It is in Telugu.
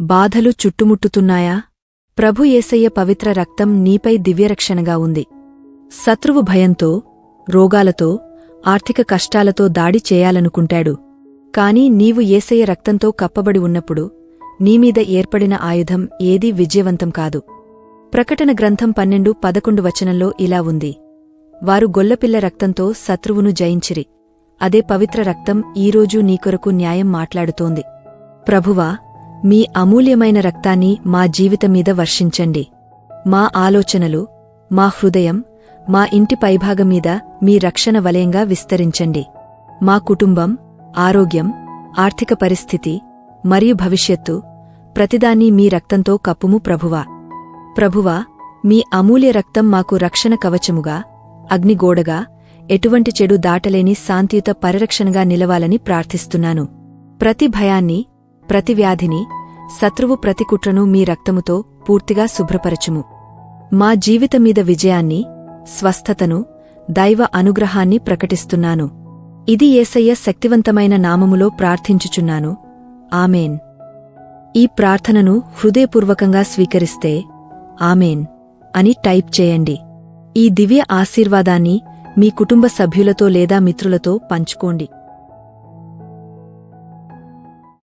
బాధలు చుట్టుముట్టుతున్నాయా? ప్రభు ఏసయ్య పవిత్ర రక్తం నీపై దివ్యరక్షణగా ఉంది. శత్రువు భయంతో రోగాలతో ఆర్థిక కష్టాలతో దాడి చేయాలనుకుంటాడు. కాని నీవు ఏసయ్య రక్తంతో కప్పబడి ఉన్నప్పుడు నీమీద ఏర్పడిన ఆయుధం ఏదీ విజయవంతం కాదు. ప్రకటన గ్రంథం పన్నెండు పదకొండు వచనంలో ఇలా ఉంది. వారు గొల్లపిల్ల రక్తంతో శత్రువును జయించిరి. అదే పవిత్ర రక్తం ఈరోజు నీకొరకు న్యాయం మాట్లాడుతోంది. ప్రభువా మీ అమూల్యమైన రక్తాన్ని మా జీవితమీద వర్షించండి. మా ఆలోచనలు మా హృదయం మా ఇంటి పైభాగం మీద మీ రక్షణ వలయంగా విస్తరించండి. మా కుటుంబం ఆరోగ్యం ఆర్థిక పరిస్థితి మరియు భవిష్యత్తు ప్రతిదాన్ని మీ రక్తంతో కప్పుము ప్రభువా. ప్రభువా మీ అమూల్య రక్తం మాకు రక్షణ కవచముగా అగ్నిగోడగా ఎటువంటి చెడు దాటలేని శాంతియుత పరిరక్షణగా నిలవాలని ప్రార్థిస్తున్నాను. ప్రతి భయాన్ని ప్రతి వ్యాధిని శత్రువు ప్రతి కుట్రను మీ రక్తముతో పూర్తిగా శుభ్రపరచుము. మా జీవితమీద విజయాన్ని స్వస్థతను దైవ అనుగ్రహాన్ని ప్రకటిస్తున్నాను. ఇది ఏసయ్య శక్తివంతమైన నామములో ప్రార్థించుచున్నాను. ఆమెన్. ఈ ప్రార్థనను హృదయపూర్వకంగా స్వీకరిస్తే ఆమెన్ అని టైప్ చేయండి. ఈ దివ్య ఆశీర్వాదాన్ని మీ కుటుంబ సభ్యులతో లేదా మిత్రులతో పంచుకోండి.